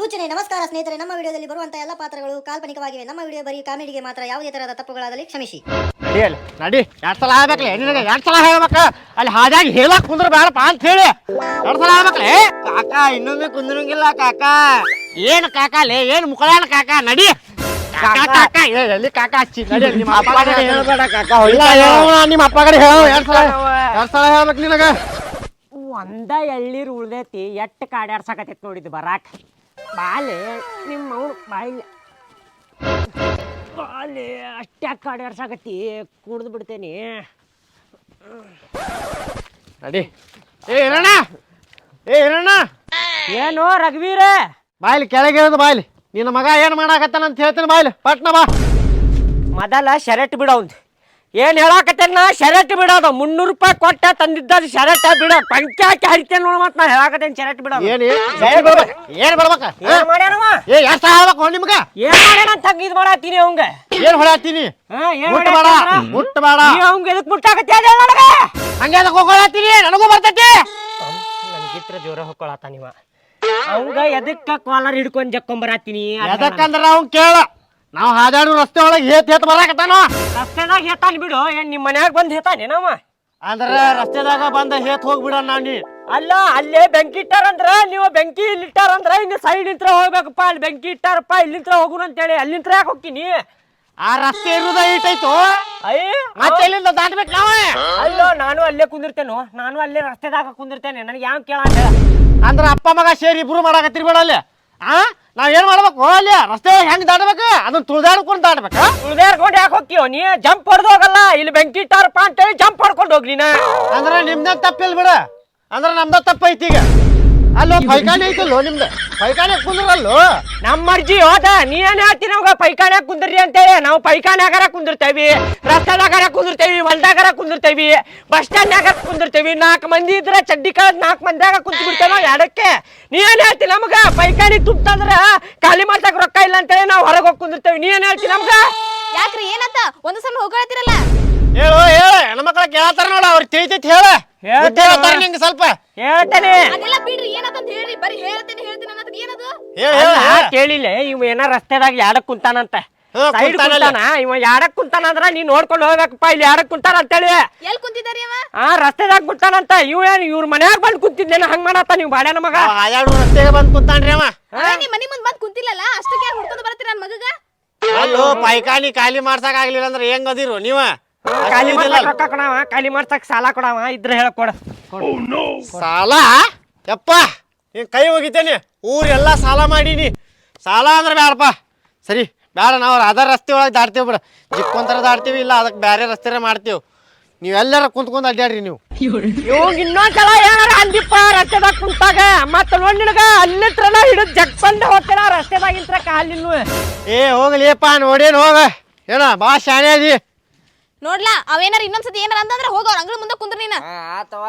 ಸೂಚನೆ ನಮಸ್ಕಾರ ಸ್ನೇಹಿತರೆ ನಮ್ಮ ವಿಡಿಯೋದಲ್ಲಿ ಬರುವಂತಹ ಎಲ್ಲ ಪಾತ್ರಗಳು ಕಾಲ್ಪನಿಕವಾಗಿವೆ. ನಮ್ಮ ವಿಡಿಯೋ ಬರೀ ಕಾಮಿಡಿಗೆ ಮಾತ್ರ ಯಾವುದೇ ತರಹದ ತಪ್ಪುಗಳಾದಲ್ಲಿ ಕ್ಷಮಿಸಿ. ನಡಿಯಲ್ಲ ನಡಿ ಎರಡು ಸಲ ಆಗ್ಬೇಕಲ್ಲ ನಿನಗೆ ಎರಡ್ ಸಲ ಹೇಳ್ಬೇಕ? ಅಲ್ಲಿ ಹಾದಾಗಿ ಹೇಳಕ್ ಕುಂದ್ರ ಬೇಡಪ್ಪ ಅಂತ ಹೇಳಿ. ಎರಡು ಸಲ ಆಗ್ಬೇಕಲೆ? ಕಾಕ ಇನ್ನೊಮ್ಮೆ ಕುಂದ್ರಂಗಿಲ್ಲ ಕಾಕ. ಏನ್ ಕಾಕ ಲೇ ಏನ್ ಮುಕಳಾನ ಕಾಕ? ನಡಿ. ಕಾಕ ಕಾಕ. ಏ, ಎಲ್ಲಿ ಕಾಕ ಹಚ್ಚಿ? ನಡಿ ನಿಮ್ಮ ಅಪ್ಪ ಕಡೆ ಹೇಳ್ಬೇಡ ಕಾಕ ಇಲ್ಲ ಹೇಳೋಣ ನಿಮ್ಮ ಅಪ್ಪ ಕಡೆ ಹೇಳ ಎರಡ್ ಸಲ ಎರಡ್ ಸಲ ಹೇಳ್ಬೇಕು ನಿನಗ. ಒಂದ ಎಳ್ಳೀರು ಉಳ್ದೈತಿ ಎಟ್ಟು ಕಾಡ್ಯಾಡ್ಸಕತ್ತೈತಿ ನೋಡಿದ್ದು ಬರಾಕ್. ಬಾಲೆ ನಿಮ್ಮ ಅವ್ನು ಬಾಯಿಲ್ಲ ಬಾಲೆ ಅಷ್ಟ್ಯಾಕೆ ಕಾಡ್ಯಾಡ್ಸಕತ್ತಿ ಕುಡ್ದು ಬಿಡ್ತೇನೆ. ನಡಿ. ಏ ಇರಣ್ಣ ಏ ಇರಣ್ಣ ಏನು ರಘುವೀರ? ಬಾಯಿಲಿ ಕೆಳಗೆ ಇರೋದು ಬಾಯ್ಲಿ. ನಿನ್ನ ಮಗ ಏನು ಮಾಡಾಕತ್ತಾನ ಅಂತ ಹೇಳ್ತೀನಿ ಬಾಯ್ಲಿ. ಪಟ್ನ ಬಾ. ಮೊದಲ ಬಿಡ ಬಿಡೋಂದು ಏನ್ ಹೇಳಾಕತ್ತೇನ ಶರ್ಟ್ ಬಿಡೋದು. ಮುನ್ನೂರು ರೂಪಾಯಿ ಕೊಟ್ಟ ತಂದಿದ್ದ ಶರ್ಟ್ ಬಿಡ. ಪಂಚಾಕಿ ಹರಿತೇನೆ ನೋಡ ಮತ್ ನಾ ಹೇಳಾಕತ್ತೇನ್ ಶರ್ಟ್ ಬಿಡೋದು. ಏನ್ ಏನ್? ಬಿಡ್ಬೇಕ ಏನ್ ಬಿಡ್ಬೇಕ ಏನ್ ಮಾಡ್ಯಾನವ? ಏ ಎಷ್ಟ ಹೇಳ್ಬೇಕು ನಿಮ್ಗ? ಏನ್ ಮಾಡ್ಯಾನ ಅಂತ ಇದು ಮಾಡತ್ತೀನಿ ಅವಂಗ? ಏನ್ ಹೊಡಾತೀನಿ ಮುಟ್ಬೇಡ ಮಾಡ್ಯಾನ? ಮುಟ್ಬೇಡ. ನೀ ಅವಂಗ ಎದಕ್ ಮುಟ್ಟಾಕತ್ತಿ ಅದೇ ನನಗೆ? ಹಂಗೆ ಅದಕ್ಕೆ ಹೋಗೋಳತ್ತೀನಿ ನನಗೂ ಬರ್ತೈತಿ? ನನ್ಗಿತ್ರ ಜೋರ ಹೊಕ್ಕೊಳತ್ತ ನೀವ. ಅವಂಗ ಎದಕ್ಕ ಕಾಲರ್ ಹಿಡ್ಕೊಂಡ್ ಜಕ್ಕೊಂಬರಾತೀನಿ ಎದಕ್ಕಂದ್ರ ಅವ್ನ್ ಕೇಳ. ನಾವ್ ಹಾದಾಡು ರಸ್ತೆ ಒಳಗೆ ಹೇತ್ ಹೇತ್ ಬರಾಕತ್ತಾನ? ರಸ್ತೆದಾಗ ಹೇತಾನ ಬಿಡು ಏನ್ ನಿಮ್ ಮನ್ಯಾಗ ಬಂದ್ ಹೇತಾನೆ ನಮ್ಮ ಅಂದ್ರ ರಸ್ತೆದಾಗ ಬಂದ ಹೇತ್ ಹೋಗ್ಬಿಡ ನೀ. ಅಲ್ಲ ಅಲ್ಲೇ ಬೆಂಕಿ ಇಟ್ಟಾರಂದ್ರ ನೀವು ಬೆಂಕಿ ಇಲ್ಲಿ ಇಟ್ಟಾರಂದ್ರ ಇನ್ನು ಸೈಡ್ ನಿಂತ್ರ ಹೋಗ್ಬೇಕಪ್ಪ ಅಲ್ಲಿ ಬೆಂಕಿ ಇಟ್ಟಾರಪ್ಪ ಇಲ್ಲಿಂತ್ರ ಹೋಗುಣ ಅಂತೇಳಿ ಅಲ್ಲಿಂತ್ರ ಯಾಕೆ ಹೋಗ್ತೀನಿ ಆ ರಸ್ತೆ ಇರುದ ಇಟ್ಟೈತು ಅಯ್ಯ. ಮತ್ತೆ ಇಲ್ಲಿಂದ ದಾಟ್ಬೇಕು ನಾವೇ? ಅಲ್ಲೋ ನಾನು ಅಲ್ಲೇ ಕುಂದಿರ್ತೇನು ನಾನು ಅಲ್ಲೇ ರಸ್ತೆದಾಗ ಕುಂದಿರ್ತೇನೆ ನನಗೆ ಯಾವ ಕೇಳ ಅಂದ್ರ ಅಪ್ಪ ಮಗ ಸೇರಿ ಇಬ್ರು ಮಾಡಾಕತ್ತಿರ್ಬೇಡ ಅಲ್ಲಿ ಆ? ನಾವ್ ಏನ್ ಮಾಡ್ಬೇಕು? ಅಲ್ಲಿ ರಸ್ತೆ ಹೆಂಗ್ ದಾಟ್ಬೇಕು? ಅದನ್ನ ತುಳಿದಾಡ್ಕೊಂಡು ದಾಟ್ಬೇಕ? ಉಳ್ದೇರ್ಕೊಂಡು ಯಾಕೆ ಹೋಗ್ತೀವ ನೀ ಜಂಪ್ ಹೊಡೆದು ಹೋಗಲ್ಲ. ಇಲ್ಲಿ ಬೆಂಕಿ ಇಟ್ಟಾರಪ್ಪ ಅಂತೇಳಿ ಜಂಪ್ ಹೊಡ್ಕೊಂಡು ಹೋಗ್ಲಿ ನಾ ಅಂದ್ರೆ ನಿಮ್ದ ತಪ್ಪಿಲ್ ಬಿಡ. ಅಂದ್ರೆ ನಮ್ದ ತಪ್ಪೈತಿ ಈಗ. ಅಲ್ಲೋ ಪೈಖಾನೆ ಐತಲ್ಲೋ ನಿಮ್ದು? ಪೈಖಾನೆ ಕುಂದ್ರಲ್ಲೋ? ನಮ್ಮ ಅರ್ಜಿ ಹೋದ ನೀ ಏನ್ ಹೇಳ್ತೀನಿ ಅವಾಗ ಪೈಕಾಣೆ ಕುಂದ್ರಿ ಅಂತೇಳಿ. ನಾವು ಪೈಖಾನ್ಯಾಗಾರ ಕುಂದಿರ್ತೇವಿ ರಸ್ತೆದಾಗಾರ ಕುಂದಿರ್ತೇವಿ ಹೊಲ್ದಾಗಾರ ಕುಂದಿರ್ತೇವಿ ಬಸ್ ಸ್ಟ್ಯಾಂಡ್ನಾಗ ಕುಂದಿರ್ತೇವಿ. ನಾಲ್ಕು ಮಂದಿ ಇದ್ರ ಚಡ್ಡಿ ಕಳೆದ್ ನಾಲ್ಕು ಮಂದಿಯಾಗ ಕುಂತು ಬಿಡ್ತೇವೆ ನಾವು ಎಡಕ್ಕೆ? ನೀ ಏನ್ ಹೇಳ್ತಿ ನಮ್ಗ? ಪೈಕಾಣಿ ತುಪ್ತಂದ್ರ ಖಾಲಿ ಮಾಡ್ಸಕ್ ರೊಕ್ಕ ಇಲ್ಲ ಅಂತೇಳಿ ನಾವು ಹೊರಗೆ ಹೋಗಿ ಕುಂದಿರ್ತೇವಿ. ನೀ ಏನ್ ಹೇಳ್ತಿ ನಮ್ಗ? ಯಾಕ್ರಿ ಏನತ್ತ ಒಂದು ಸಮ ಹೋಗತ್ತಿರಲ್ಲ ಹೇಳು ಹೇಳು. ಹೆಣ್ಮಕ್ಳ ಕೇಳತ್ತಾರ ನೋಡ ಅವ್ರು ತಿಳಿತೈತಿ ಹೇಳ. ಹೇಳ್ತೇನೆ. ಹೇಳ್ತಾರ ನಿಂಗೆ ಸ್ವಲ್ಪ. ಹೇಳ್ತಾನೆ. ಅದೆಲ್ಲ ಬಿಡ್ರಿ ಏನಂತ ಹೇಳ್ರಿ. ಬರೀ ಹೇಳ್ತೇನೆ ಹೇಳ್ತೇನೆ ಅನ್ನೋದು ಏನದು? ಹೇಳ ಹೇಳ ಅಲ್ಲ, ಕೇಳಿಲ್ಲ. ಇವ ಏನ ರಸ್ತೆದಾಗ ಯಾಡಕ್ ಕುಂತಾನಂತ. ಹಾ, ಸೈಡ್ ಕುಂತಾನಲ್ಲ. ಕುಂತಾನ. ಇವ ಯಾಡಕ್ ಕುಂತಾನ ಅಂದ್ರ ನೀ ನೋಡ್ಕೊಂಡು ಹೋಗ್ಬೇಕಪ್ಪ ಇಲ್ಲಿ ಯಾಡಕ್ ಕುಂತಾನ ಅಂತೇಳಿ. ಎಲ್ ಅವ? ಆ ರಸ್ತೆದಾಗ ಕುಂತಾನಂತ. ಇವ ಏನ್ ಇವ್ರ ಮನ್ಯಾಗ ಬಂದ್ ಕುಂತಿದ್ದೇನ ಹಂಗ ಮಾಡತ್ತ ನೀವು ಬಾಡ್ಯಾನ ಮಗ? ಹಾಯಾಡು ರಸ್ತೆಗೆ ಬಂದ್ ಕುಂತಾನ್ರಿ ಅವ. ಅವೇ ನಿಮ್ ಮನಿ ಮುಂದ್ ಬಂದ್ ಕುಂತಿಲ್ಲಲ್ಲ? ಅಷ್ಟಕ್ಕೆ ಯಾಕೆ ಹುಡ್ಕೊಂಡು ಬರ್ತೀರ ನನ್ ಮಗಗ? ಅಲ್ಲೋ ಪೈಕಾನಿ ಖಾಲಿ ಮಾಡ್ಸಕ್ ಆಗ್ಲಿಲ್ಲ ಅಂದ್ರೆ ಹೆಂಗ್ ಅದಿರು ನೀವ? ಖಾಲಿ. ಮಾಡ್ಸಕ್ ರೊಕ್ಕ ಕೊಡವ ಖಾಲಿ ಮಾಡ್ಸಕ್ ಸಾಲ ಕೊಡವ ಇದ್ರ ಹೇಳಕ್ ಕೊಡ. ಸಾಲ? ಯಪ್ಪ ನೀನ್ ಕೈ ಹೋಗಿದ್ದೇನೆ ಊರೆಲ್ಲ ಸಾಲ ಮಾಡೀನಿ. ಸಾಲ ಅಂದ್ರೆ ಬೇಡಪ್ಪ ಸರಿ ಬೇಡ ನಾವು ಅದರ ರಸ್ತೆ ಒಳಗೆ ದಾಡ್ತೀವಿ ಬಿಡ. ಜಿಕ್ಕೊಂತರ ದಾಡ್ತೀವಿ ಇಲ್ಲ ಅದಕ್ಕೆ ಬೇರೆ ರಸ್ತೆ ಮಾಡ್ತೀವಿ. ನೀವೆಲ್ಲರ ಕುಂತ್ಕೊಂಡ್ ಅಡ್ಡಾಡ್ರಿ ನೀವು. ಇವಂಗ ಇನ್ನೊಂದ್ಸಲ ಏನಾರ ಅಂದಿಪ್ಪ ರಸ್ತೆದಾಗ ಕುಂತಾಗ ಮತ್ತ ನೋಡಿ ನಿನಗ ಅಲ್ಲಿತ್ರನ ಹಿಡಿದ್ ಜಗ್ ಬಂದ ಹೋಗ್ತಾನ ರಸ್ತೆದಾಗ ಇಂತ್ರ ಕಾಲಿನ್ನು ಏ ಹೋಗ್ಲಿಯಪ್ಪ ನೋಡೇನು ಹೋಗ. ಏನ ಬಾ ಶಾನೆ ಅದಿ ನೋಡ್ಲಾ ಅವೇನಾರ ಇನ್ನೊಂದ್ಸತಿ ಏನಾರ ಅಂತಂದ್ರೆ ಹೋಗೋ ಅವ್ರ ಅಂಗಡಿ ಮುಂದೆ ಕುಂದ್ರ ನೀನ. ಆತವ.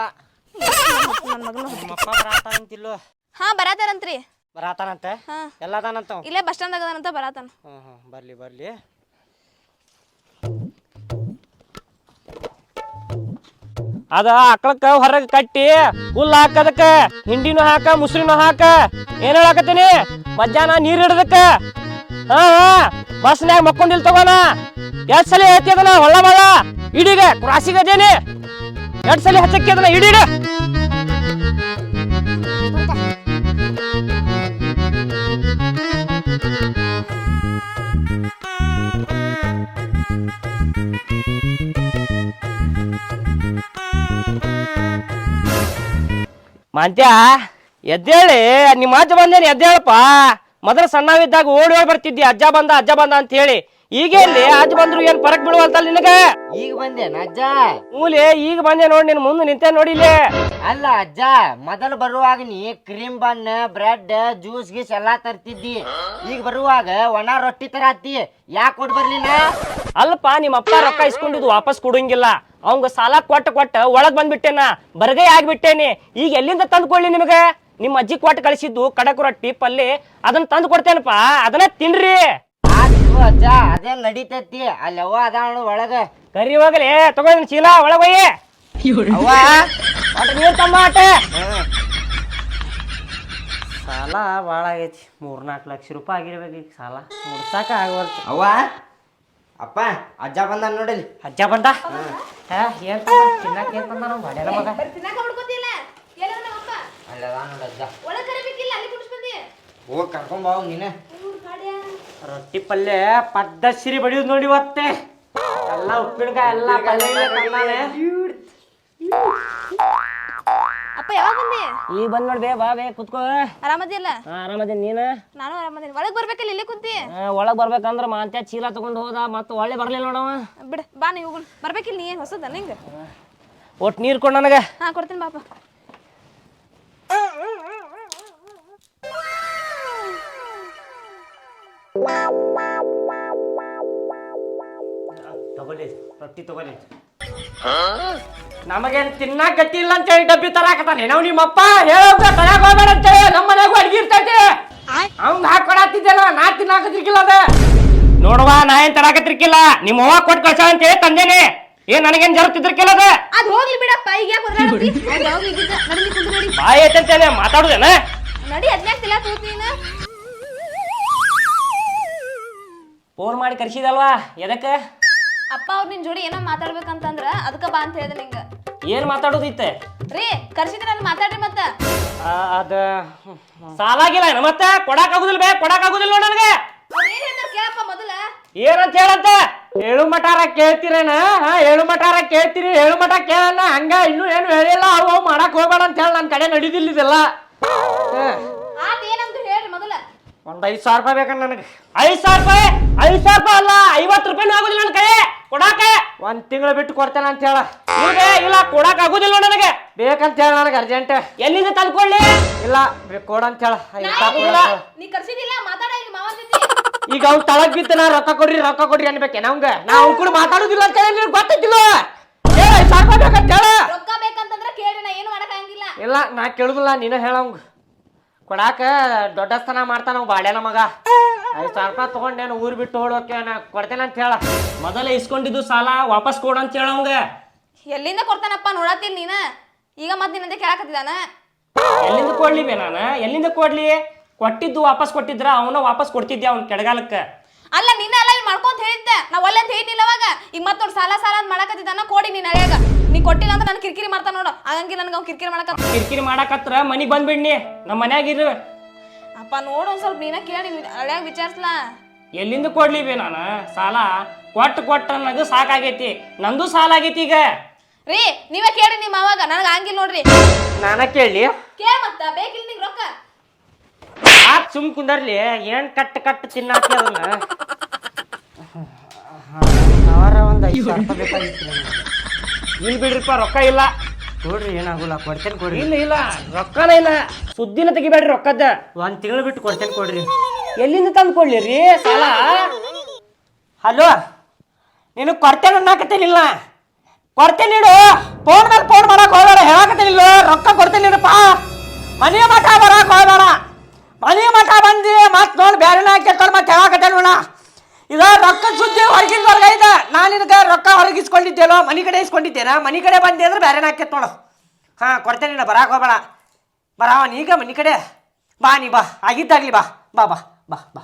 ನನ್ ಮಗನ ನಮ್ಮಪ್ಪ ಬರಾತಾನಂತಿಲ್ಲೋ ಹಾ ಬರಾತಾರಂತ್ರಿ ಬರಾತಾನಂತ ಹಾ. ಎಲ್ಲದಾನಂತ ಅವ? ಇಲ್ಲೇ ಬಸ್ ಸ್ಟ್ಯಾಂಡ್ ಆಗದಾನಂತ ಬರಾತಾನ ಹ್ಮ್ ಹ್ಮ್ ಬರ್ಲಿ ಬರ್ಲಿ. ಅದ ಆಕಳಕ್ಕ ಹೊರಗೆ ಕಟ್ಟಿ ಹುಲ್ಲು ಹಾಕದಕ್ಕ ಹಿಂಡಿನೂ ಹಾಕ ಮುಸ್ರಿನೂ ಹಾಕ. ಏನ್ ಹೇಳಾಕತ್ತೀನಿ? ಮಧ್ಯಾಹ್ನ ನೀರ್ ಹಿಡ್ದಕ್ಕ. ಹಾ ಹಾ. ಬಸ್ನ್ಯಾಗ ಮಕ್ಕೊಂಡಿಲ್ ತಗೋಣ ಎರಡ್ ಸಲ ಅದನ್ನ ಹೊಳ್ಳ ಬಳ್ಳ ಇಡೀಗ ಕ್ರಾಸಿಗೆ ಅದೇನಿ ಎರಡ್ ಸಲ ಹಚ್ಚಕ್ಕೆ ಅದನ್ನ ಇಡೀಗ? ಮಂತ್ಯ, ಎದ್ದೇಳಿ, ನಿಮ್ಮ ಅಜ್ಜ ಬಂದೇನಿ ಎದ್ದೇಳಪ್ಪ? ಮೊದಲು ಸಣ್ಣವಿದ್ದಾಗ ಓಡಿ ಓಡಿ ಬರ್ತಿದ್ದಿ, ಅಜ್ಜ ಬಂದ ಅಜ್ಜ ಬಂದ ಅಂತ ಹೇಳಿ. ಈಗ ಎಲ್ಲಿ? ಅಜ್ಜ ಬಂದ್ರು ಏನ್ ಪರಕ್ ಬಿಡುವಲ್ತಲ್ ನಿನಗ? ಈಗ ಬಂದೆ ಅಜ್ಜ. ಮೂಲೆ ಈಗ ಬಂದೆ ನೋಡಿ ನಿನ್ ಮುಂದೆ ನಿಂತೆ ನೋಡಿಲಿ ಅಲ್ಲ ಅಜ್ಜ ಮೊದಲು ಬರುವಾಗ ನೀ ಕ್ರೀಮ್ ಬನ್ ಬ್ರೆಡ್ ಜ್ಯೂಸ್ ಗೀಸ್ ಎಲ್ಲಾ ತರ್ತಿದ್ದಿ. ಈಗ ಬರುವಾಗ ಒಣ ರೊಟ್ಟಿ ತರತ್ತಿ ಯಾಕೆ ಕೊಡ್ ಬರ್ಲಿಲ್ಲ ಅಲ್ಪ ನಿಮ್ಮ ಅಪ್ಪ ರೊಕ್ಕ ಇಸ್ಕೊಂಡಿದ್ದು ವಾಪಸ್ ಕೊಡಂಗಿಲ್ಲ. ಅವಂಗ ಸಾಲ ಕೊಟ್ಟ ಕೊಟ್ಟ ಒಳಗ್ ಬಂದ್ಬಿಟ್ಟೇನ ಬರ್ಗೈ ಆಗ್ಬಿಟ್ಟೇನಿ. ಈಗ ಎಲ್ಲಿಂದ ತಂದ್ಕೊಳ್ಳಿ ನಿಮಗೆ? ನಿಮ್ಮ ಅಜ್ಜಿ ಕೊಟ್ಟು ಕಳಿಸಿದ್ದು ಕಡಕ್ ರೊಟ್ಟಿ ಪಲ್ಲೆ ಅದನ್ನ ತಂದು ಕೊಡ್ತೇನಪ್ಪ. ಅದನ್ನ ತಿನ್ರಿ. ಆತು ಅಜ್ಜ ಅದೇ ನಡೀತೈತಿ. ಅಲ್ಲಿ ಅವ್ವ ಅದಾಳ ಒಳಗ. ಕರಿ ಹೋಗಲಿ. ತಗೋ ನಿನ್ ಚೀಲ ಒಳಗ್ ಒಯ್ಯಿ ಅವ್ವ ಅಟ ನೀರ್ ತಮ್ಮ ಆಟ. ಸಾಲ ಭಾಳ ಆಗೈತಿ. ಮೂರ್ನಾಲ್ಕು ಲಕ್ಷ ರೂಪಾಯಿ ಆಗಿರ್ಬೇಕು ಈಗ ಸಾಲ. ಮುಡ್ಸಾಕ ಆಗವಲ್ತು ಅವ್ವ ಅಪ್ಪ ಅಜ್ಜ ಬಂದ ನೋಡಿಲಿ ಅಜ್ಜ ಬಂದ? ಹಾ ಏನ್ ತಂದ? ತಿನ್ನಕ್ ಏನ್ ತಂದ ನಾವು ಮಾಡ್ಯಾರ ಮಗ? ಅಲ್ಲದ ನೋಡಿ ಅಜ್ಜ. ಹೋಗಿ ಕರ್ಕೊಂಬಾವ್ ನೀನೆ. ರೊಟ್ಟಿ ಪಲ್ಯ ಪದ್ದಸಿರಿ ಬಡಿಯೋದು ನೋಡಿ ಮತ್ತೆ ಎಲ್ಲ ಉಪ್ಪಿನಕಾಯಿ ಎಲ್ಲ ಪಲ್ಯ ಗಿಲ್ಯ ತಂದಾನೆ ಅಪ್ಪ ಯಾವಾಗ ಬಂದಿ? ಈಗ ಬಂದ್ ನೋಡ್ಬೇ ಬಾ ಬೇ ಕುತ್ಕೋ. ಆರಾಮದಿಲ್ಲ ಹಾ ಆರಾಮದೇನಿ ನೀನು? ನಾನು ಆರಾಮದಿನಿ. ಒಳಗ್ ಬರ್ಬೇಕಲ್ಲ ಇಲ್ಲೇ ಕುಂತಿ? ಒಳಗೆ ಬರ್ಬೇಕಂದ್ರ ಮಾಂತ್ಯ ಚೀಲ ತಗೊಂಡ್ ಹೋದ ಮತ್ತೆ ಒಳ್ಳೆ ಬರ್ಲಿಲ್ಲ ನೋಡವ ಬಿಡ ಬಾ ನೀವು ಹೋಗೋಣ. ಬರ್ಬೇಕಿಲ್ಲ ನೀ ಏನ್ ಹೊಸದ ನಿಂಗ? ಒಟ್ಟು ನೀರು ಕೊಡ್ ನನಗ. ಹಾ ಕೊಡ್ತೀನಿ ಬಾಪ ತಗೊಳ್ಳಿ ರೊಟ್ಟಿ ತಗೊಳ್ಳಿ. ನಮಗೇನ್ ತಿನ್ನಾಕ ಗತಿ ಇಲ್ಲ ಅಂತ ಹೇಳಿ ಡಬ್ಬಿ ತರಾಕತಾನೆ ನಾವು ನಿಮ್ಮಪ್ಪ ಹೇಳೋಗ ತರಾಕ ಹೋಗ್ಬೇಡ ಅಂತ ಹೇಳಿ ನಮ್ಮ ಮನೆಗೂ ಅಡ್ಗಿ ಇರ್ತೈತಿ. ಅವ್ನ್ ಹಾಕೊಡತ್ತಿದ್ದೆಲ್ಲ ನಾ ತಿನ್ನಾಕತಿರ್ಕಿಲ್ಲ ಅದ. ನೋಡುವ ನಾ ಏನ್ ತರಾಕತಿರ್ಕಿಲ್ಲ ನಿಮ್ಮ ಅವ್ವ ಕೊಟ್ಟು ಕಳ್ಸ ಅಂತ ಹೇಳಿ ತಂದೇನೆ. ಏನ್ ನನಗೇನ್ ತಿದ್ರಕಿಲ್ಲ ಅದ. ಅದ್ ಹೋಗ್ಲಿ ಬಿಡಪ್ಪ ಈಗ ಬಾಯಿ ಐತಂತೇನೆ ಮಾತಾಡುದೇನ? ನಡಿ ಅದ್ನ್ಯಾಕ್ ತಿಲ್ಲ ತೂತ್ ನೀನು. ಫೋನ್ ಮಾಡಿ ಕರ್ಸಿದಲ್ವಾ? ಎದಕ್ಕೆ? ಅಪ್ಪ ಅವ್ರ ನಿನ್ ಜೋಡಿ ಏನೋ ಮಾತಾಡ್ಬೇಕಂತಂದ್ರ ಅದಕ್ಕ ಬಾ ಅಂತ ಹೇಳ್ದೆ ನಿಂಗ. ಏನ್ ಮಾತಾಡೋದಿತ್ತೆ? ರೀ ಕರ್ಸಿದ್ರೆ ನಾನು ಮಾತಾಡ್ರಿ ಮತ್ತ. ಆ, ಅದ ಸಾಲಾಗಿಲ್ಲ ಏನ ಮತ್ತೆ? ಕೊಡಕ ಆಗುದಿಲ್ಲ ಬೇ ಕೊಡಕ ಆಗುದಿಲ್ಲ ನೋಡ್ ನನಗೆ. ಅವ್ರ್ ಏನ್ ಹೇಳ್ತಾರ ಕೇಳಪ್ಪ ಮೊದಲ. ಏನಂತ ಹೇಳಂತ? ಹೇಳು ಮಟಾರ ಕೇಳ್ತೀರೇನ? ಹಾ ಹೇಳು ಮಟಾರ ಕೇಳ್ತೀರಿ ಹೇಳು ಮಠ ಕೇಳಲ್ಲ ಹಂಗ ಇನ್ನೂ ಏನು ಹೇಳಿಲ್ಲ ಅವು ಅವು ಮಾಡಕ್ ಹೋಗ್ಬೇಡ ಅಂತ ಹೇಳಿ ನನ್ನ ಕಡೆ ನಡೀದಿಲ್ಲ ಇದೆಲ್ಲ. ಆತ ಏನಂತ ಹೇಳ್ರಿ ಮೊದಲ. ಒಂದ್ ಐದ್ ಸಾವಿರ ರೂಪಾಯಿ ಬೇಕಣ್ಣ ನನಗೆ. ಐದ್ ಸಾವಿರ ರೂಪಾಯಿ ಐದ್ ಸಾವಿರ ರೂಪಾಯಿ ಅಲ್ಲ ಐವತ್ತು ರೂಪಾಯಿನೂ ಆಗುದಿಲ್ಲ ನನ್ನ ಕೈ ಒಂದ್ ತಿಂಗಳು ಬಿಟ್ಟು ಕೊಡ್ತೇನೆ ಅಂತ ಹೇಳ. ಇಲ್ಲ ಕೊಡಕ್ ಆಗುದಿಲ್ಲ ನೋಡ್ ನನಗೆ. ಬೇಕಂತ ಹೇಳ ನನಗೆ ಅರ್ಜೆಂಟ್ ಎಲ್ಲಿಂದ ತಂದ್ಕೊಳ್ಳಿ? ಇಲ್ಲ ಕೊಡ ಕೊಡಂತ ಹೇಳ. ಅಂತ ಹೇಳ. ನೀ ಕರ್ಸಿದಿಲ್ಲ ಮಾತಾಡ ಈಗ ಮಾವ ಜೊತೆ. ಈಗ ಅವ್ನ್ ತಳಗ್ ಬಿದ್ದ ನಾ ರೊಕ್ಕ ಕೊಡ್ರಿ ರೊಕ್ಕ ಕೊಡ್ರಿ ಅನ್ಬೇಕೆ ನಮ್ಗ? ನಾ ಅವ್ನ್ ಕೂಡ ಮಾತಾಡುದಿಲ್ಲ ಅಂತ ಹೇಳಿ ನಿನಗ್ ಹೇಳ ಸಾವಿರ ರೂಪಾಯಿ ಬೇಕಂತ ಹೇಳ. ರೊಕ್ಕ ಬೇಕಂತಂದ್ರ ಕೇಳ್ರಿ ನಾ ಏನು ಇಲ್ಲ ನಾ ಕೇಳುದಿಲ್ಲ ನೀನ ಹೇಳಂಗ ಕೊಡಾಕ ದೊಡ್ಡ ಸ್ಥಾನ ಮಾಡ್ತಾನ ಅವ್ ಬಾಡ್ಯಾನ ಮಗ. ಐದ್ ಸಾವಿರ ರೂಪಾಯಿ ತಗೊಂಡೇನು ಊರ್ ಬಿಟ್ಟು ಓಡೋಕೆ ನಾ ಕೊಡ್ತೇನೆ ಅಂತ ಹೇಳ. ಮೊದಲೇ ಇಸ್ಕೊಂಡಿದ್ದು ಸಾಲ ವಾಪಸ್ ಕೊಡು ಅಂತ ಹೇಳವಂಗ ಎಲ್ಲಿಂದ ಕೊಡ್ತಾನಪ್ಪ ನೋಡತ್ತೀನಿ ನೀನ? ಈಗ ಮತ್ ನಿನ್ನಂತೆ ಕೇಳಕತ್ತಿದಾನ ಎಲ್ಲಿಂದ ಕೊಡ್ಲಿ ಬೇ ನಾನು? ಎಲ್ಲಿಂದ ಕೊಡ್ಲಿ? ಕೊಟ್ಟಿದ್ದು ವಾಪಸ್ ಕೊಟ್ಟಿದ್ರ ಅವನ ವಾಪಸ್ ಕೊಡ್ತಿದ್ದೆ ಅವ್ನ ಕೆಡಗಾಲಕ್ಕೆ? ಅಲ್ಲ ನಿನ್ನ ಅಲ್ಲ ಇಲ್ಲಿ ಮಾಡ್ಕೊಂತ ಹೇಳಿದ್ದೆ. ನಾ ಒಲ್ಲೆ ಅಂತ ಹೇಳಿದ್ನಿಲ್ಲ ಅವಾಗ. ಈಗ ಮತ್ ನೋಡ್ ಸಾಲ ಸಾಲ ಅಂತ ಮಾಡಕತ್ತಿದ್ದಾನ ಕೊಡಿ ನೀನ್ ಅಳಿಯಾಗ ನೀ ಕೊಟ್ಟಿಲ್ಲ ಅಂತ ನಾನು ಕಿರಿಕಿರಿ ಮಾಡ್ತಾನ ನೋಡು. ಹಂಗಾಗಿ ನನಗೆ ಅವ್ನು ಕಿರಿಕಿರಿ ಮಾಡಕ ಕಿರಿಕಿರಿ ಮಾಡಕತ್ರ ಮನಿಗ್ ಬಂದ್ಬಿಡ್ನಿ ನಮ್ಮ ಮನ್ಯಾಗ ಅಪ್ಪ ನೋಡು ಒಂದ್ ಸ್ವಲ್ಪ ನೀನ ಕೇಳಿ ಹಳ್ಯಾಗ ವಿಚಾರಿಸ್ಲಾ? ಎಲ್ಲಿಂದ ಕೊಡ್ಲಿ ಬಿ ನಾನು? ಸಾಲ? ಕೊಟ್ಟು ಕೊಟ್ಟ ನನಗೆ ಸಾಕಾಗೈತಿ. ನಂದು ಸಾಲ ಆಗೈತಿ ಈಗ. ರೀ ನೀವೇ ಕೇಳಿ ನಿಮ್ಮ ಅವಾಗ ನನಗೆ ಹಂಗಿಲ್ಲ ನೋಡ್ರಿ. ನಾನ ಕೇಳಿ ಕೇಳ ಮತ್ತ ಬೇಕಿಲ್ಲ ನಿಂಗೆ ರೊಕ್ಕ. ಯಾಕೆ ಸುಮ್ ಕುಂದರ್ಲಿ ಏನ್ ಕಟ್ ಕಟ್ ತಿನ್ನಾಕಿ ಅದನ್ನ? ಅವರ ಒಂದು ಐದು ಸಾವಿರ ರೂಪಾಯಿ ಬೇಕಾಗಿತ್ತು ಇಲ್ಲಿ ಬಿಡ್ರಿಪ್ಪ ರೊಕ್ಕ ಇಲ್ಲ. ಕೊಡ್ರಿ ಏನಾಗುಲ್ಲ ಕೊಡ್ತೇನೆ ಕೊಡ್ರಿ. ಇಲ್ಲ ಇಲ್ಲ ರೊಕ್ಕನ ಇಲ್ಲ. ಸುದ್ದಿನ ತೆಗಿಬೇಡ್ರಿ ರೊಕ್ಕದ. ಒಂದ್ ತಿಂಗಳು ಬಿಟ್ಟು ಕೊಡ್ತೇನೆ ಕೊಡ್ರಿ. ಎಲ್ಲಿಂದ ತಂದು ಕೊಡ್ಲಿ ರೀ ಸಾಲ? ಹಲೋ ನೀನು ಕೊಡ್ತೇನೆ ಅನ್ನಕತ್ತೇನಿಲ್ಲ ಕೊಡ್ತೇನೆ ನೀಡು ಫೋನ್ ಮೇಲೆ ಫೋನ್ ಮಾಡಕ್ ಹೋಗ್ಬೇಡ ಹೇಳಕತ್ತೇನಿಲ್ಲ ರೊಕ್ಕ ಕೊಡ್ತೇನೆ ನೀಡಪ್ಪ ಮನೆ ಮಠ ಬರಕ್ ಹೋಗ್ಬೇಡ. ಮನೆ ಮಠ ಬಂದಿ ಮತ್ ನೋಡಿ ಬೇರೆ ಕೆತ್ತೋಡ್ ಮತ್ತೆ ಹೇಳಕತ್ತೇನೆ ನೋಡ ಇದ ರೊಕ್ಕ ಸುದ್ದಿ ಹೊರಗಿನ ಹೊರಗೈದ ನಾನು ನಿನಗೆ ರೊಕ್ಕ ಹೊರಗಿಸ್ಕೊಂಡಿದ್ದೇನೋ ಮನೆ ಕಡೆ ಇಸ್ಕೊಂಡಿದ್ದೇನ? ಮನೆ ಕಡೆ ಬಂದೆ ಅಂದ್ರೆ ಬೇರೆ ಹಾಕೈತೆ ನೋಡು ಹಾ ಕೊಡ್ತೇನೆ ನೀನು ಬರಾಕ್ ಹೋಗ್ಬೇಡ. ಬರಾವ ನೀಗ ಮನೆ ಕಡೆ. ಬಾ ನೀ ಬಾ. ಆಗಿದ್ದಾಗ್ಲಿ ಬಾ. ಬಾ ಬಾ ಬಾ ಬಾ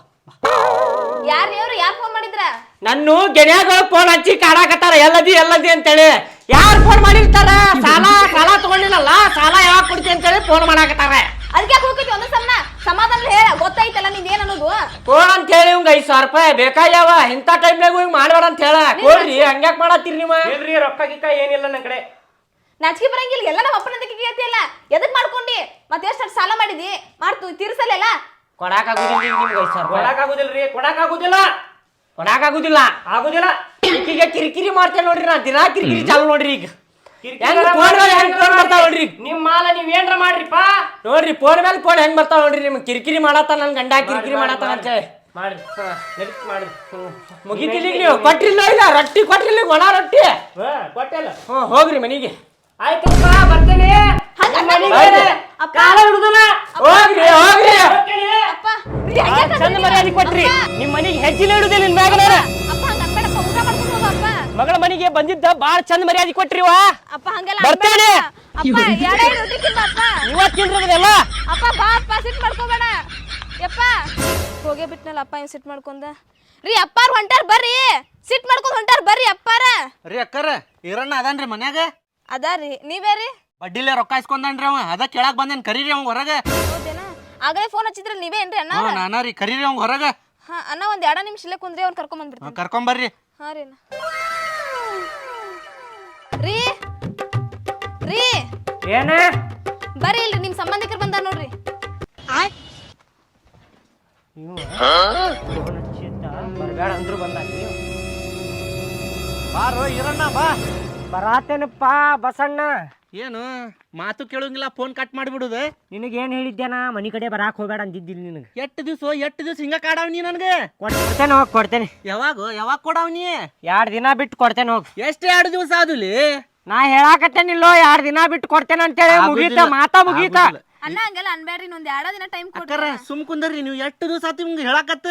ಯಾರು ಯಾರು ಫೋನ್ ಮಾಡಿದ್ರ? ನನ್ನ ಗೆಳೆಯಾಗ ಫೋನ್ ಹಚ್ಚಿ ಕಾಡಾಕತ್ತಾರ. ಎಲ್ಲದಿ ಎಲ್ಲದಿ ಅಂತೇಳಿ. ಯಾರು ಫೋನ್ ಮಾಡಿರ್ತಾರ? ಸಾಲ ಸಾಲ ತಗೊಂಡಿಲ್ಲಲ್ಲ ಸಾಲ ಯಾವಾಗ ಕೊಡ್ತಿ ಅಂತೇಳಿ ಫೋನ್ ಮಾಡಾಕತ್ತಾರ. ಅದಕ್ಕೆ ಹೋಗಿದ್ವಿ ಒಂದ್ ಸಮ ಸಮಾಧಾನ ಹೇಳ ಗೊತ್ತಾಯ್ತಲ್ಲ ನಿಂದ ಏನ್ ಅನ್ನೋದು? ಫೋನ್ ಅಂತ ಹೇಳಿ ಇವಂಗ ಐದ್ ಸಾವಿರ ರೂಪಾಯಿ ಬೇಕಾಗ್ಯಾವ. ಇಂಥ ಟೈಮ್ನಾಗ ಹಿಂಗ್ ಮಾಡ್ಬೇಡ ಅಂತ ಹೇಳ. ಕೊಡ್ರಿ ಹಂಗ್ಯಾಕ್ ಮಾಡತ್ತೀರಿ ನೀವು? ಇಲ್ರಿ ರೊಕ್ಕ ಗಿಕ್ಕ ಏನಿಲ್ಲ ನನ್ನ ಕಡೆ. ನಾಚಿಕೆ ಬರಂಗಿಲ್ಲ ಎಲ್ಲ ನಮ್ಮ ಅಪ್ಪನ ಕೇಳ್ತಿಯಲ್ಲ ಎದಕ್ ಮಾಡ್ಕೊಂಡಿ? ಮತ್ತೆ ಎಷ್ಟು ಸಾಲ ಮಾಡಿದಿ? ಮಾಡ್ತು ತೀರ್ಸಲ್ಲ ಕೊಡಾಕ್ ಆಗುದಿಲ್ಲ ನಿಮ್ಗೆ ಐದ್ ಸಾವಿರ ಕೊಡಾಕ್ ಆಗುದಿಲ್ರಿ ಕೊಡಕ್ ಆಗುದಿಲ್ಲ. ಕೊಡಾಕ್ ಆಗುದಿಲ್ಲ. ಆಗುದಿಲ್ಲ. ಈಗ ಕಿರಿಕಿರಿ ಮಾಡ್ತೇನೆ ನೋಡ್ರಿ ನಾ. ದಿನಾ ಕಿರಿಕಿರಿ ಚಾಲು ನೋಡ್ರಿ ಈಗ. ಫೋನ್ ಮೇಲೆ ನೀವ್ ಏನ್ರ ಮಾಡ್ರಿಪ್ಪ? ನೋಡ್ರಿ ಫೋನ್ ಮೇಲೆ ಫೋನ್ ಹೆಂಗ್ ಬರ್ತಾವ ನೋಡ್ರಿ ನಿಮ್ ಕಿರಿಕಿರಿ ಮಾಡತ್ತ ನನ್ ಗಂಡ ಕಿರಿಕಿರಿ ಮಾಡತ್ತ ಅಂತ ಮಾಡ್ರಿ. ಮಾಡ್ರಿ ಮುಗಿತಿಲ್ಲ ಈಗ ನೀವು ಕೊಟ್ರಿಲ್ಲ ಇಲ್ಲ? ರೊಟ್ಟಿ ಕೊಟ್ರಿಲ್ಲ ಒಣ ರೊಟ್ಟಿ. ಕೊಟ್ಟಿಲ್ಲ. ಹ್ಞೂ ಹೋಗ್ರಿ ಮನಿಗೆ. ಆಯ್ತಪ್ಪ ಬರ್ತೇನೆ. ಕಾಲ ಹಿಡುದಲ್ಲ ಹೋಗ್ರಿ ಹೋಗ್ರಿ. ಅಪ್ಪ ಚಂದ ಮರ್ಯಾದೆ ಕೊಟ್ರಿ. ನಿಮ್ ಮನಿಗೆ ಹೆಜ್ಜೆ ಇಡುದಿಲ್ಲ ನಿನ್ ಮ್ಯಾಗ ನಾನು. ಅಪ್ಪ ಹಂಗ ಅನ್ಬೇಡಪ್ಪ ಊಟ ಮಾಡ್ಕೊಂಡು ಮಗಳ ಮನೆಗೆ ಬಂದಿದ್ದ ಬಾಳ ಚಂದ ಮರ್ಯಾದಿ ಕೊಟ್ರಿ ವಾ. ಅಪ್ಪ ಹಂಗೆಲ್ಲ ಬರ್ತೇನೆ. ಅಪ್ಪ. ಎರಡೇ ರೊಟ್ಟಿ ತಿನ್ನು ಅಪ್ಪ. ಬಾ ಅಪ್ಪ ಸಿಟ್ ಮಾಡ್ಕೋಬೇಡ. ಯಪ್ಪ. ಹೋಗೇ ಬಿಟ್ನಲ್ಲ ಅಪ್ಪ ಇವ್ ಸಿಟ್ ಮಾಡ್ಕೊಂಡ. ರೀ ಅಪ್ಪಾರ್ ಹೊಂಟಾರ ಬರ್ರಿ. ಸಿಟ್ ಮಾಡ್ಕೊಂಡ್ ಹೊಂಟಾರ ಬರ್ರಿ ಅಪ್ಪಾರ. ರೀ ಅಕ್ಕರ ಇರಣ್ಣ ಅದಾನ್ರಿ ಮನ್ಯಾಗ? ಅದಾರಿ ನೀವೇ ರೀ? ಬಡ್ಡಿಲೆ ರೊಕ್ಕ ಇಸ್ಕೊಂಡನ್ರಿ ಅವ. ಅದ ಕೇಳಾಕ್ ಬಂದೇನ್ ಕರೀರಿ ಅವ್ ಹೊರಗ. ಹೌದೇನಾ? ಆಗಲೇ ಫೋನ್ ಹಚ್ಚಿದ್ರ ನೀವೇ ಏನ್ರಿ ಅಣ್ಣ ನಾನಾರಿ ನಾನ ರೀ ಕರೀರಿ ಅವ್ ಹೊರಗ. ಹಾ ಅಣ್ಣ ಒಂದ್ ಎರಡ ನಿಮಿಷ ಇಲ್ಲೇ ಕುಂದ್ರಿ ಅವ್ನ ಕರ್ಕೊಂಡ್ ಬಂದ್ಬಿಡ್ತೀನಿ. ಕರ್ಕೊಂಬರ್ರಿ ಹಾ ರೀ ಅಣ್ಣ. ಏನ? ಬರ್ರಿ ಇಲ್ರಿ ನಿಮ್ ಸಂಬಂಧಿಕರು ಬಂದಾರ ನೋಡ್ರಿ. ಬರ್ಬೇಡ ಅಂದ್ರು ಬಂದಾನಿ ಬಾರೋ ಇರಣ್ಣ ಬಾ. ಬರಾತೇನಪ್ಪ ಬಸಣ್ಣ. ಏನು? ಮಾತು ಕೇಳಂಗಿಲ್ಲ ಫೋನ್ ಕಟ್ ಮಾಡಿಬಿಡುದು. ನಿನಗೇನ್ ಹೇಳಿದ್ದೇನ? ಮನಿ ಕಡೆ ಬರಾಕ್ ಹೋಗ್ಬೇಡ ಅಂದಿದ್ದಿಲ್ಲ ನಿನಗೆ. ಎಷ್ಟು ದಿವಸ ಎಷ್ಟು ದಿವ್ಸ ಹಿಂಗ ಕಾಡಾವ್ ನೀ ನನ್ಗೆ? ಕೊಡ್ತೇನೆ ಹೋಗಿ ಕೊಡ್ತೇನೆ. ಯಾವಾಗ ಯಾವಾಗ ಕೊಡಾವ್ ನೀ? ಎರಡ್ ದಿನ ಬಿಟ್ಟು ಕೊಡ್ತೇನೆ ಹೋಗಿ. ಎಷ್ಟು ಎರಡು ದಿವಸ ಆದುಲಿ? ನಾ ಹೇಳಾಕತ್ತೇನಿಲ್ಲೋ ಎರಡ್ ದಿನ ಬಿಟ್ಟು ಕೊಡ್ತೇನೆ ಅಂತೇಳಿ ಮುಗೀತ ಮಾತಾ ಮುಗೀತ. ಅನ್ನ ಅಣ್ಣ ಹಂಗೆಲ್ಲ ಅನ್ಬೇಡ್ರಿ ಒಂದ್ ಎರಡ ದಿನ ಟೈಮ್ ಕೊಡ್ತಾರ ಸುಮ್ ಕುಂದರ್ರಿ ನೀವು ಎಷ್ಟು ದಿವಸ ಆತಿ ನಿಮ್ಗೆ ಹೇಳಾಕತ್ತ?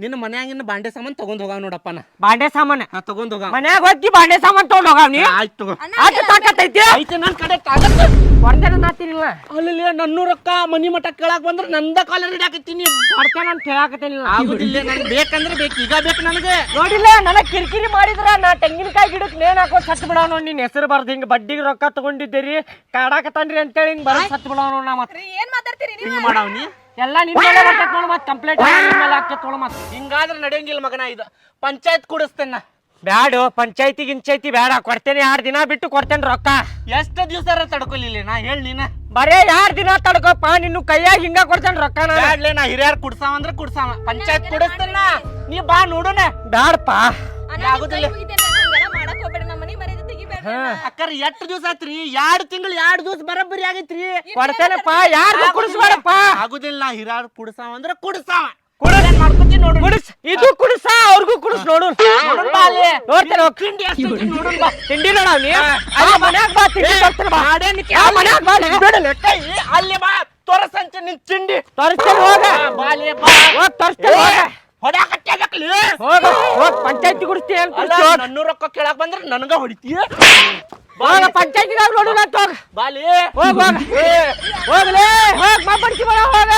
ನಿನ್ನ ಮನ್ಯಾಗಿನ ಬಾಂಡೆ ಸಾಮಾನ್ ತಗೊಂಡ್ ಹೋಗಾವ್ ನೋಡಪ್ಪ ನಾ. ಬಾಂಡೆ ಸಾಮಾನ? ನಾ ತಗೊಂಡ್ ಹೋಗಾವ್. ಮನ್ಯಾಗ ಹೋಗಿ ಬಾಂಡೆ ಸಾಮಾನ್ ತಗೊಂಡ್ ಹೋಗಾವ್ ನೀ? ಆಯ್ತು ತಗೋ. ಆಟ ತಾಕತ್ತೈತಿ? ಐತೆ ನನ್ನ ಕಡೆ ತಾಕತ್ತು. ಕೊಡ್ತೇನೆ ನಾತಿನಿಲ್ಲ ಅಲ್ಲಿ ನನ್ನೂ ರೊಕ್ಕ ಮನಿ ಮಠ ಕೇಳಾಕ ಬಂದ್ರ ನಂದ ಕಾಲ ಹಿಡಿಯಾಕತ್ತೀನಿ ಕೊಡ್ತೇನೆ ಅಂತ ಹೇಳಾಕತ್ತೇನಿಲ್ಲ ಆಗುದಿಲ್ಲ ನನಗೆ ಬೇಕಂದ್ರೆ ಬೇಕು ಈಗ ಬೇಕು ನನಗೆ. ನೋಡಿಲ್ಲ ನನಗೆ ಕಿರಿಕಿರಿ ಮಾಡಿದ್ರ ನಾ ತೆಂಗಿನಕಾಯಿ ಗಿಡಕ್ಕೆ ನೇನ್ ಹಾಕೋ ಸತ್ತು ಬಿಡವ ನೋಡಿ ನಿನ್. ಹೆಸರು ಬರ್ದು ಹಿಂಗ ಬಡ್ಡಿಗೆ ರೊಕ್ಕ ತಗೊಂಡಿದ್ದೀರಿ. ಕಾಡಾಕತ್ತಾನ್ರಿ ಅಂತೇಳಿ ಹಿಂಗ್ ಬರ ಸತ್ ಬಿಡವ ನೋಡಿ ನಾ ಮತ್ತೆ. ಏನ್ ಮಾತಾಡ್ತೀರಿ ನೀವು? ಹಿಂಗ್ ಮಾಡಾವ್ನಿ ಎಲ್ಲ ನಿನ್ನ ಮೇಲೆ ಬರ್ತೈತ್ ನೋಡ್ ಕಂಪ್ಲೇಂಟ್ ನಿಮ್ಮ ಮೇಲೆ ಆಗ್ತೈತ್ ನೋಡ್ ಮತ್ ಹಿಂಗಾದ್ರೆ ನಡೆಯಂಗಿಲ್ಲ ಮಗನ ಇದು. ಪಂಚಾಯತ್ ಕೂಡಿಸ್ತೇನೆ ನಾ. ಬ್ಯಾಡು ಪಂಚಾಯತಿ ಗಿಂಚಾಯ್ತಿ ಬೇಡ ಕೊಡ್ತೇನೆ ಎರಡ್ ದಿನ ಬಿಟ್ಟು ಕೊಡ್ತೇನೆ ರೊಕ್ಕ. ಎಷ್ಟು ದಿವಸ ತಡ್ಕೊಲಿಲ್ಲ? ನಾ ಹೇಳಿ ನೀನ. ಬರೇ ಎರಡ್ ದಿನ ತಡ್ಕೋಪ್ಪ ನಿನ್ನ ಕೈಯಾಗ ಹಿಂಗ ಕೊಡ್ತೇನೆ ರೊಕ್ಕ ಬ್ಯಾಡ್ಲೆ ನಾ ಹಿರಿಯರ್ ಕುಡ್ಸಾವ ಅಂದ್ರೆ ಕುಡ್ಸಾವ. ಪಂಚಾಯತ್ ಕುಡಿಸ್ತೇನ ನೀ. ಬಾ ನೋಡೋಣ ಬ್ಯಾಡಪ್ಪ. ಆಗುದಿಲ್ಲ ಅಕ್ಕರ್ ಎಷ್ಟು ದಿವಸ ಆತ್ರಿ? ಎರಡ್ ತಿಂಗಳು ಎರಡ್ ದಿವಸ ಬರಬ್ಬರಿ ಆಗೈತ್ರಿ. ಕೊಡ್ತೇನಪ್ಪ ಯಾರು ಕುಡಿಸ್ಬೇಡಪ್ಪ ಆಗುದಿಲ್ಲ ನಾ ಹಿರಾರ್ ಕುಡ್ಸಾವ ಅಂದ್ರೆ ಕುಡ್ಸಾವ ಕುಡೇನ್ ಮಾಡ್ಕೊತೀನಿ ನೋಡು. ಕುಡಿಸ್ ಇದು ಕುಡಿಸ ಅವ್ರಿಗೂ ಕುಡಿಸ್ ನೋಡು. ನೋಡೋಣ ಬಾ ಅಲ್ಲಿ. ನೋಡ್ತೇನೆ. ತಿಂಡಿ ನೋಡೋಣ ಬಾ. ತಿಂಡಿ ನೋಡ ನೀ? ಅಲ್ಲಿ ಮನ್ಯಾಗ ಬಾ ತಿಂಡಿ ಬಾ. ಆ ಮನ್ಯಾಗ ಬಾ ಅಲ್ಲಿ ಬಾ. ತೋರಸಂಚ ನಿನ್ ತಿಂಡಿ. ತರಿಸ್ತೇನೆ ಹೋಗ. ಬಾ ತರಿಸ್ತೇನೆ ಹೋಗ. ಹೊಡ್ಯಾಕತ್ಯಾಗಕ್ಲಿ ಹೋಗ ಹೋಗ್ ಪಂಚಾಯತಿ ಕುಡಿಸ್ತಿ ಅಂತ ಅಲ್ಲ ನನ್ನೂ ರೊಕ್ಕ ಕೇಳಕ್ ಬಂದ್ರೆ ನನಗ ಹೊಡಿತಿ. ಹೋಗ ಪಂಚಾಯತಿದಾಗ ನೋಡು ನಾ ಹೋಗ ಬಾಲಿ. ಹೋಗ ಹೋಗ. ಹೋಗ್ಲೇ ಹೋಗ್ ಮಾ ಬರ ಹೋಗ.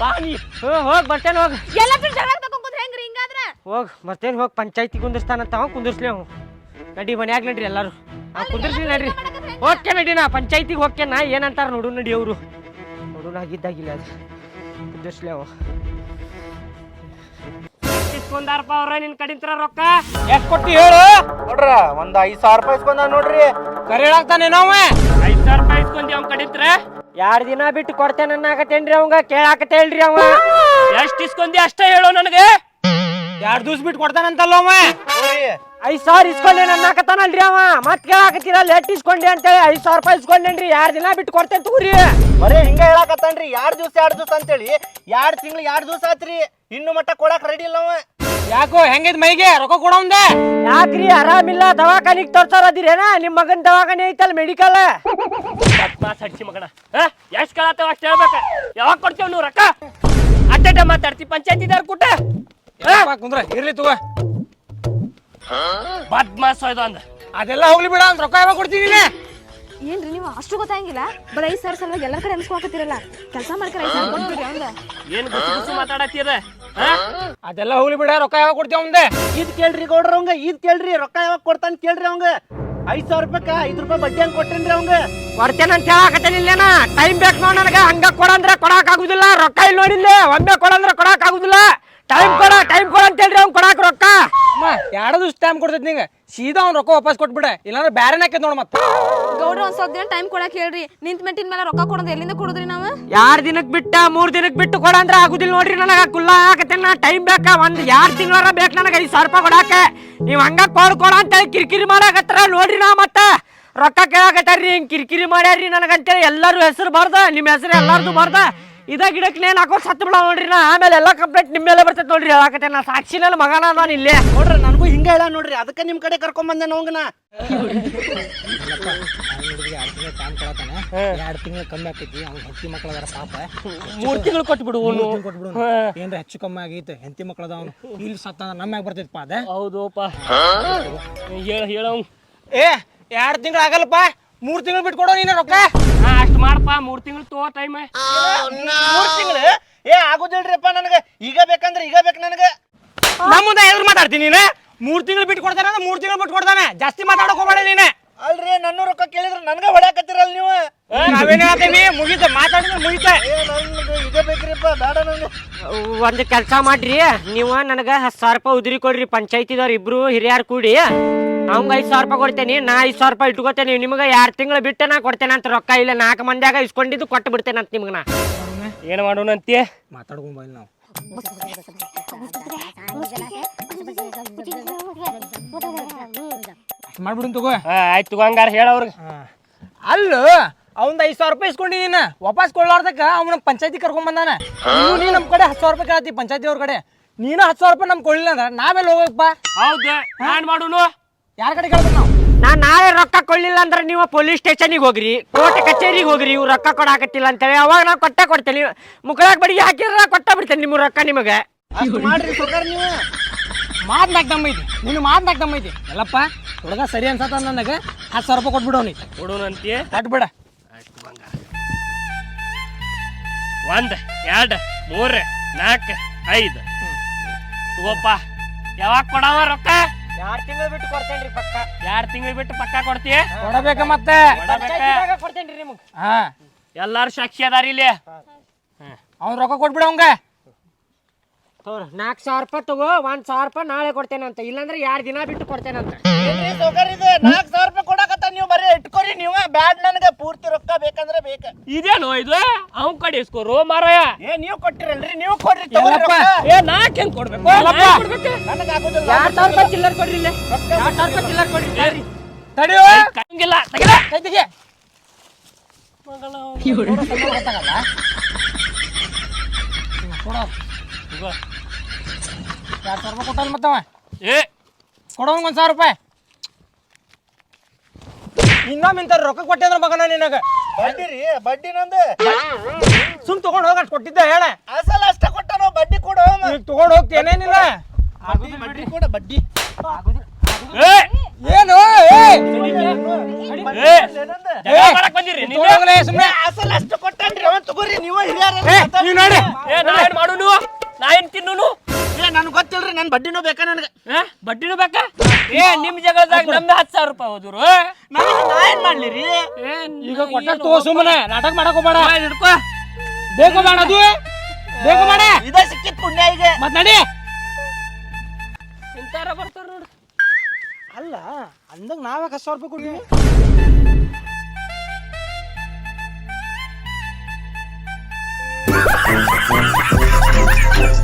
ಬಾಲಿ ಹ್ಞೂ ಹೋಗ್ ಬರ್ತೇನೆ ಹೋಗ. ಎಲ್ಲ ತಿಂಗ್ ಜಗಳ ತಗೊಂಡ್ ಹೆಂಗ್ರಿ ಹಿಂಗಾದ್ರ? ಹೋಗ್ ಬರ್ತೇನೆ ಹೋಗ್. ಪಂಚಾಯತಿ ಕುಂದಿರ್ಸ್ತಾನಂತ ಅವ ಕುಂದಿರ್ಸ್ಲಿ ಅವ. ನಡಿ ಮನ್ಯಾಗ ನಡ್ರಿ ಎಲ್ಲಾರು. ಆ ಕುಂದಿರ್ಸ್ಲಿ ನಡ್ರಿ. ಓಕೆ ನಡಿ ನಾ ಪಂಚಾಯತಿಗೆ ಹೋಗ್ಕೆ ನಾ. ಏನಂತಾರ ನೋಡು ನಡಿ ಅವರು. ನೋಡು ಆಗಿದ್ದಾಗಿಲ್ಲ ಅದು. ಕುಂದಿರ್ಸ್ಲಿ ಅವ. ಇಸ್ಕೊಂಡಾರಪ್ಪ ಅವ್ರ ನಿನ್ ಕಡಿಂತ್ರ ರೊಕ್ಕ? ಎಷ್ಟ್ ಕೊಟ್ಟಿ ಹೇಳು? ನೋಡ್ರ ಒಂದ್ ಐದ್ ಸಾವಿರ ರೂಪಾಯಿ ಇಸ್ಕೊಂಡ ನೋಡ್ರಿ. ಕರೆ ಹೇಳಾಕ್ತಾನೇನೋ ನಾವು ಐದ್ ಸಾವಿರ ರೂಪಾಯಿ ಇಸ್ಕೊಂಡಿ ಅವ್ನ ಕಡಿಂತ್ರ ಎರಡ್ ದಿನ ಬಿಟ್ಟು ಕೊಡ್ತೇನೆ ಅನ್ನಾಕತ್ತೇನ್ರಿ ಅವಂಗ? ಕೇಳಾಕತ್ತೇಳ್ರಿ ಅವ? ಎಷ್ಟ್ ಇಸ್ಕೊಂಡಿ ಅಷ್ಟೇ ಹೇಳು ನನಗೆ? ಎರಡ್ ದಿವ್ಸ ಬಿಟ್ಟು ಕೊಡ್ತಾನಂತಲ್ಲ ಅವ ಐದ್ ಸಾವಿರ ಇಸ್ಕೊಂಡೇನ ಅನ್ನಾಕತ್ತಾನಲ್ರಿ ಅವ. ಮತ್ ಕೇಳಾಕತ್ತೀರ ಲೇಟ್ ಇಸ್ಕೊಂಡಿ ಅಂತೇಳಿ ಐದ್ ಸಾವಿರ ರೂಪಾಯಿ ಇಸ್ಕೊಂಡೇನ್ರಿ ಎರಡ್ ದಿನ ಬಿಟ್ಟು ಕೊಡ್ತೇನೆ ತಗೋರಿ. ಬರೀ ಹಿಂಗ ಹೇಳಾಕತ್ತಾನ್ರಿ ಎರಡು ದಿವಸ ಎರಡ್ ದಿವ್ಸ ಅಂತೇಳಿ. ಎರಡ್ ತಿಂಗಳು ಎರಡ್ ದಿವ್ಸ ಆತ್ರಿ ಇನ್ನು ಮಟ್ಟ ಕೊಡಾಕ್ ರೆಡಿ ಇಲ್ಲ ಅವ. ಯಾಕೋ ಹೆಂಗಿದ್ ಮೈಗೆ? ರೊಕ್ಕ ಕೊಡೋಂದೆ ಯಾಕ್ರಿ ಆರಾಮಿಲ್ಲ ದವಾಖಾನಿಗ್ ತೋರ್ಸಾರ ಅದಿರೇನ? ನಿಮ್ ಮಗನ್ ದವಾಖಾನೆ ಐತಲ್ ಮೆಡಿಕಲ್ ಮಾಸ್ ಹಡ್ಸಿ ಮಗನ. ಎಷ್ಟ್ ಕೇಳತ್ತವ ಅಷ್ಟು ಹೇಳ್ಬೇಕ. ಯಾವಾಗ ಕೊಡ್ತೇವ್ ನೀವು ರೊಕ್ಕ? ಅಡ್ಡ ಮಾತಾಡ್ತಿ ಪಂಚಾಯತಿದಾರ ಕೂಟ. ಕುಂದ್ರ ಇರ್ಲಿ ತಗೋ. ಬದ್ಮಾಸ್ ಹೋಯ್ತು ಅಂದ. ಅದೆಲ್ಲ ಹೋಗ್ಲಿ ಬಿಡ ಅಂದ್ ರೊಕ್ಕ ಯಾವಾಗ ಕೊಡ್ತೀನಿ ಏನ್ರಿ ನೀವು ಅಷ್ಟು ಗೊತ್ತಾಗಿಲ್ಲ? ಬರೀ ಐದು ಸಾವಿರ ಸಲುವಾಗಿ ಎಲ್ಲರ ಕಡೆ ಅನ್ಸ್ಕೊಳಕತ್ತಿರಲ್ಲ? ಕೆಲಸ ಮಾಡ್ಕೊಂಡು ಐದ್ ಸಾವಿರ ಕೊಟ್ಬಿಡ್ರಿ ಹಂಗ ಏನ್ ಗುಸು ಗುಸು ಮಾತಾಡತ್ತೀರ? ಅದೆಲ್ಲ ಹೋಗ್ಲಿ ಬಿಡ ರೊಕ್ಕ ಯಾವಾಗ ಕೊಡ್ತೀವಿ ಅವಂದೆ? ಇದ್ ಕೇಳ್ರಿ ಗೌಡ್ರ ಅವಂಗ ಇದ್ ಕೇಳ್ರಿ ರೊಕ್ಕ ಯಾವಾಗ ಕೊಡ್ತಾನ ಕೇಳ್ರಿ ಅವಂಗ. ಐದ್ ಸಾವಿರ ರೂಪಾಯಿ ಐದ್ ರೂಪಾಯಿ ಬಡ್ಡಿ ಹಂಗ್ ಕೊಟ್ಟೇನ್ರಿ ಅವಂಗ? ಕೊಡ್ತೇನಂತ ಹೇಳಾಕತ್ತೇನಿಲ್ಲೇನ ಟೈಮ್ ಬೇಕು ನೋಡ್ ನನಗ ಹಂಗ ಕೊಡಂದ್ರ ಕೊಡಕ್ ಆಗುದಿಲ್ಲ ರೊಕ್ಕ ಇಲ್ಲಿ ನೋಡಿಲ್ಲ ಒಮ್ಮೆ ಕೊಡಂದ್ರೆ ಕೊಡಕ್ ಆಗುದಿಲ್ಲ ಟೈಮ್ ಕೊಡ ಟೈಮ್ ಕೊಡ ಅಂತ ಹೇಳ್ರಿ ಅವ್ನು ಕೊಡಾಕ್ ರೊಕ್ಕ. ಅಮ್ಮ ಎರಡು ದಿವಸ ಟೈಮ್ ಕೊಡ್ತೈತಿ ನಿಂಗೆ? ಸೀದಾ ಅವ್ನು ರೊಕ್ಕ ವಾಪಸ್ ಕೊಟ್ಬಿಡ ಇಲ್ಲಾಂದ್ರೆ ಬ್ಯಾರೆ ಹಾಕೈತೆ ನೋಡು ಮತ್ತೆ. ಗೌಡ್ರ ಒಂದ್ ಸ್ವಲ್ಪ ದಿನ ಟೈಮ್ ಕೊಡಕ್ ಹೇಳ್ರಿ. ನಿಂತ ಮೆಟ್ಟಿನ ಮೇಲೆ ರೊಕ್ಕ ಕೊಡೋದು ಎಲ್ಲಿಂದ ಕೊಡುದ್ರಿ ನಾವು? ಯಾರ್ ದಿನಕ್ ಬಿಟ್ಟ ಮೂರ್ ದಿನಕ್ ಬಿಟ್ಟು ಕೊಡ ಅಂದ್ರೆ ಆಗುದಿಲ್ಲ ನೋಡ್ರಿ ನನಗ. ಕುಲ್ಲ ನಾ ಟೈಮ್ ಬೇಕ? ಒಂದ್ ಯಾರ್ ತಿಂಗಳಾರ ಬೇಕು ನನಗ ಐದ್ ಸಾವಿರ ರೂಪಾಯಿ ಕೊಡಾಕ ನೀವ್ ಹಂಗ ಕೊಡ್ ಕೊಡ ಅಂತೇಳಿ ಕಿರಿಕಿರಿ ಮಾಡಾಕತ್ತಾರ ನೋಡ್ರಿ ನಾ ಮತ್ತ. ರೊಕ್ಕ ಕೇಳಾಕತ್ತಾರ್ರಿ ಹಿಂಗ್ ಕಿರಿಕಿರಿ ಮಾಡ್ಯಾರ್ರಿ ನನಗಂತೇಳಿ ಎಲ್ಲಾರು ಹೆಸರು ಬರ್ದ ನಿಮ್ ಹೆಸರು ಎಲ್ಲಾರ್ದು ಬರ್ದ. ಇದ ಗಿಡಕ್ಕೆ ನೇನ್ ಹಾಕೋ ಸತ್ ಬಿಡ ನೋಡ್ರಿ ನಾ. ಆಮೇಲೆ ಎಲ್ಲ ಕಂಪ್ಲೇಂಟ್ ನಿಮ್ಮ ಮೇಲೆ ಬರ್ತೈತೆ ನೋಡ್ರಿ. ಹೇಳಾಕತ್ತೆ ನಾ. ಸಾಕ್ಷಿನಲ್ಲಿ ಮಗನ ನಾನು ಇಲ್ಲೇ. ನೋಡ್ರಿ ನನಗೂ ಹಿಂಗ ಹೇಳ ನೋಡ್ರಿ. ಅದಕ್ಕೆ ನಿಮ್ಮ ಕಡೆ ಕರ್ಕೊಂಡ್ ಬಂದೆ ಕೊಡತಾನೆ ಎರಡು ತಿಂಗಳು ಕಮ್ಮಿ ಆಕೈತಿ. ಅವ್ನ ಹೆಂಡತಿ ಮಕ್ಳು ಅದಾರ ಪಾಪ. ಮೂರ್ ತಿಂಗಳು ಕೊಟ್ಬಿಡು ಕೊಟ್ಬಿಡು ಏನ್ರ ಹೆಚ್ಚು ಕಮ್ಮಿ ಆಗೈತೆ. ಹೆಂಡತಿ ಮಕ್ಳು ಅದಾವ ಇಲ್ಲಿ ಸತ್ತ ನಮ್ಮ ಮ್ಯಾಗ ಬರ್ತೈತಪ್ಪ ಅದ. ಹೌದಪ್ಪ ಹೇಳ ಹೇಳ ಏ ಎರಡು ತಿಂಗಳು ಆಗಲ್ಲಪ್ಪ. ಮೂರ್ ತಿಂಗಳು ಬಿಟ್ಕೊಡೋ ನೀನು ರೊಕ್ಕ. ಮಾಡಪ್ಪ ಮೂರ್ ತಿಂಗಳು ತೋ ಟೈಮ್ ಮೂರ್ ತಿಂಗಳು? ಏ ಆಗುದಿಲ್ರಿಪ್ಪ ನನಗೆ. ಈಗ ಬೇಕಂದ್ರೆ ಈಗ ಬೇಕು ನನಗೆ. ನಮ್ಮ ಮುಂದೆ ಎದುರು ಮಾತಾಡ್ತೀನಿ ನೀನು? ಮೂರ್ ತಿಂಗಳು ಬಿಟ್ಟು ಕೊಡ್ತಾನೆ ಅಂದ್ರೆ ಮೂರ್ ತಿಂಗಳು ಬಿಟ್ಟು ಕೊಡ್ತಾನೆ ಜಾಸ್ತಿ ಮಾತಾಡಕ್ ಹೋಗ್ಬೇಡ ನೀನೆ. ಅಲ್ರಿ ನನ್ನ ರೊಕ್ಕ ಕೇಳಿದ್ರೆ ನನಗೆ ಹೊಡ್ಯಾಕತ್ತೀರಲ್ಲ ನೀವು? ನಾವೇನ್ ಹೇಳ್ತೀವಿ ಮುಗಿತ ಮಾತಾಡಿದ್ರೆ ಮುಗಿತ. ಈಗ ಬೇಕ್ರಿಪ್ಪ ಬೇಡ ನನಗೆ ಒಂದ್ ಕೆಲಸ ಮಾಡ್ರಿ. ನೀವ ನನಗ ಹತ್ತು ಸಾವಿರ ರೂಪಾಯಿ ಉದ್ರಿ ಕೊಡ್ರಿ. ಪಂಚಾಯತಿದವ್ರು ಇಬ್ರು ಹಿರಿಯರು ಕೂಡಿ. ಅವಂಗ ಐದು ಸಾವಿರ ರೂಪಾಯಿ ಕೊಡ್ತೇನೆ ನಾ ಐದ್ ಸಾವಿರ ರೂಪಾಯಿ ಇಟ್ಕೋತೇನೆ ನಿಮಗೆ ಎರಡು ತಿಂಗಳು ಬಿಟ್ಟು ನಾ ಕೊಡ್ತೇನೆ ಅಂತ ರೊಕ್ಕ ಇಲ್ಲ ನಾಲ್ಕು ಮಂದಿಯಾಗ ಇಸ್ಕೊಂಡಿದ್ದು ಕೊಟ್ಟು ಬಿಡ್ತೇನೆ ಅಂತ ನಿಮ್ಗೆ ನಾ. ಏನ್ ಮಾಡೋಣ ಅಂತೀಯ? ಮಾತಾಡ್ಕೊಂಡು ಬಾ ನಾವು. ಮಾಡ್ಬಿಡು ತಗೋ. ಆಯ್ತು ಹಂಗಾರ ಹೇಳವ್ರಿಗೆ ಅಲ್ಲ ಅವ್ನ ಐದು ಸಾವಿರ ರೂಪಾಯಿ ಇಸ್ಕೊಂಡಿ ನೀನು. ವಾಪಸ್ ಕೊಡ್ಲಾರ್ದಕ್ಕ ಅವ್ನ ಪಂಚಾಯತಿ ಕರ್ಕೊಂಡ್ ಬಂದಾನ. ನೀನು ನೀ ನಮ್ಮ ಕಡೆ ಹತ್ತು ಸಾವಿರ ರೂಪಾಯಿ ಕೇಳತ್ತಿ ಪಂಚಾಯತಿ ಅವ್ರ ಕಡೆ. ನೀನು ಹತ್ತು ಸಾವಿರ ರೂಪಾಯಿ ನಮ್ಗೆ ಕೊಡ್ಲಿಲ್ಲ ಅಂದ್ರೆ ನಾವೆಲ್ಲ ಹೋಗಪ್ಪ ಹೌದು ಏನ್ ಮಾಡೋನು? ಯಾರ ಕಡೆ ಕೇಳ್ಬೇಕು ನಾವು? ನಾ ನಾಳೆ ರೊಕ್ಕ ಕೊಡ್ಲಿಲ್ಲ ಅಂದ್ರೆ ನೀವು ಪೊಲೀಸ್ ಸ್ಟೇಷನಿಗೆ ಹೋಗ್ರಿ ಕೋರ್ಟ್ ಕಚೇರಿಗೆ ಹೋಗ್ರಿ ಇವ್ ರೊಕ್ಕ ಕೊಡಾಕತ್ತಿಲ್ಲ ಅಂತೇಳಿ ಅವಾಗ ನಾವು ಕೊಟ್ಟ ಕೊಡ್ತೇನೆ. ಮುಕ್ಕಳಾಗ ಬಡಿಗೆ ಹಾಕಿದ್ರೆ ಕೊಟ್ಟ ಬಿಡ್ತೇನೆ ನಿಮ್ಮ ರೊಕ್ಕ ನಿಮಗೆ. ಅಷ್ಟ್ ಮಾಡ್ರಿ ಸೊಕಾರ ನೀವು. ಮಾತ್ ನಾಕ್ ದಮ್ಮ ಐತಿ ನೀನು ಮಾತ್ ನಾಕ್ ದಮ್ಮ ಐತಿ ಎಲ್ಲಪ್ಪ ಹುಡುಗ ಸರಿ ಅನ್ಸತ್ತ ನನಗೆ. ಹತ್ತು ಸಾವಿರ ರೂಪಾಯಿ ಕೊಟ್ಬಿಡು ಅವ್ನಿಗೆ. ಕೊಡೋಣ ಅಂತೀಯ ಕೊಟ್ಬಿಡ ಒಂದ್ ಎರಡ್ ಮೂರ್ ನಾಲ್ಕ್ ಐದು. ತಗೋಪ್ಪ. ಯಾವಾಗ ಕೊಡವ ರೊಕ್ಕ? ಎರಡು ತಿಂಗಳು ಬಿಟ್ಟು ಕೊಡ್ತೇನ್ರಿ ಪಕ್ಕ? ಎರಡ್ ತಿಂಗಳು ಬಿಟ್ಟು ಪಕ್ಕ ಕೊಡ್ತೀಯ? ಕೊಡಬೇಕ ಮತ್ತೆ? ಕೊಡ್ತೇನ್ರಿ ನಿಮ್ಗೆ. ಹಾ. ಎಲ್ಲಾರು ಸಾಕ್ಷಿ ಅದಾರ ಇಲ್ಲಿ. ಅವ್ನ್ ರೊಕ್ಕ ಕೊಟ್ಬಿಡ ಅವಂಗ. ನಾಲ್ಕು ಸಾವಿರ ರೂಪಾಯಿ ತಗೋ ಒಂದ್ ಸಾವಿರ ರೂಪಾಯಿ ನಾಳೆ ಕೊಡ್ತೇನೆ ಅಂತ ಇಲ್ಲಾಂದ್ರೆ ಎರಡ್ ದಿನ ಬಿಟ್ಟು ಕೊಡ್ತೇನೆ ಅಂತ ಏನ್ರಿ ಸೌಕರ್ ಇದೆ? ನಾಲ್ಕು ಸಾವಿರ ರೂಪಾಯಿ ಬರೀ ನೀವ ಬ್ಯಾಡ್ ನನಗೆ ಪೂರ್ತಿ ರೊಕ್ಕ ಬೇಕಂದ್ರೆ ಬೇಕ. ಇದೇನು ಇದು ಅವ್ನ್ ಕಡೆ ಇಸ್ಕೋರು ಮಾರಾಯ. ಏ ನೀವು ಕೊಟ್ಟಿರಲ್ರಿ ನೀವು ಕೊಡ್ರಿ ತಗೊಳ್ರಿ ರೊಕ್ಕ. ಏ ನಾಕ್ ಹೆಂಗ್ ಕೊಡ್ಬೇಕು? ನಾಕ್ ಕೊಡ್ಬೇಕು? ನನಗೆ ಆಗುದಿಲ್ಲ. ಎರಡ್ ಸಾವಿರ ರೂಪಾಯಿ ಚಿಲ್ಲರ್ ಕೊಡ್ರಿ ಇಲ್ಲಿ. ಎರಡ್ ಸಾವಿರ ರೂಪಾಯಿ ಚಿಲ್ಲರ್ ಕೊಡ್ರಿ ತಡಿಯೋ? ಕಂಗಿಲ್ಲ ತೆಗಿಲ. ಕೈ ತೆಗಿ ಕೊಡೋ ಎರಡು ಸಾವಿರ ರೂಪಾಯಿ ಕೊಟ್ಟಲ್ಲ ಮತ್ತವ. ಏ. ಕೊಡೋನ್ ಒಂದ್ ಸಾವಿರ ರೂಪಾಯಿ. ಇನ್ನೊಮ್ಮೆ ಇಂತ ರೊಕ್ಕ ಕೊಟ್ಟೆ ಅಂದ್ರೆ ಮಗನ ನಿನಗ? ಬಡ್ಡಿ ರೀ ಬಡ್ಡಿ ನಂದು. ಸುಮ್ ತಗೊಂಡ್ ಹೋಗ ಕೊಟ್ಟಿದ್ದೆ ಹೇಳ. ಅಸಲ ಅಷ್ಟ ಕೊಟ್ಟನು ಬಡ್ಡಿ ಕೊಡು ಈಗ ತಗೊಂಡ್ ಹೋಗ್ತೇನೇನಿಲ್ಲ ಬಡ್ಡಿ ಬಡ್ಡಿ ಕೊಡ ಬಡ್ಡಿ. ಏ! ಏನು? ಅಸಲ ಅಷ್ಟು ಕೊಟ್ಟನ್ರಿ ಅವನ್ ತಗೋರಿ ನೀವು ಹಿರಿಯರ ನೀವ್ ನೋಡಿ. ಏ ನಾ ಏನ್ ಮಾಡುನು ನಾ ಏನ್ ತಿನ್ನುನು? ಏ ನನ್ಗೆ ಗೊತ್ತಿಲ್ರಿ ನನ್ ಬಡ್ಡಿನೂ ಬೇಕಾ ನನಗೆ? ಆ? ಬಡ್ಡಿನೂ ಬೇಕಾ? ಏ ನಿಮ್ ಜಗಳದಾಗ ನಮ್ದು ಹತ್ತು ಸಾವಿರ ರೂಪಾಯಿ ಹೋದ್ರು. ನನಗೆ ನಾ ಏನ್ ಮಾಡ್ಲಿ ರೀ ಈಗ ಕೊಟ್ಟ ತೋ ಸುಮ್ಮನೆ ನಾಟಕ ಮಾಡಕ್ ಹೋಗ್ಬೇಡ. ಹಿಡ್ಕೋ. ಬೇಕು ಬೇಡ ಅದು. ಬೇಕು ಬೇಡ. ಇದ ಸಿಕ್ಕಿತ್ ಪುಣ್ಯ ಈಗ. ಮತ್ ನಡಿ. ಇಂತಾರ ಬರ್ತಾರ ನೋಡು. ಅಲ್ಲ ಅಂದಂಗ ನಾವೇ ಹತ್ತು ಸಾವಿರ ರೂಪಾಯಿ ಕೊಡ್ತೀವಿ. Thank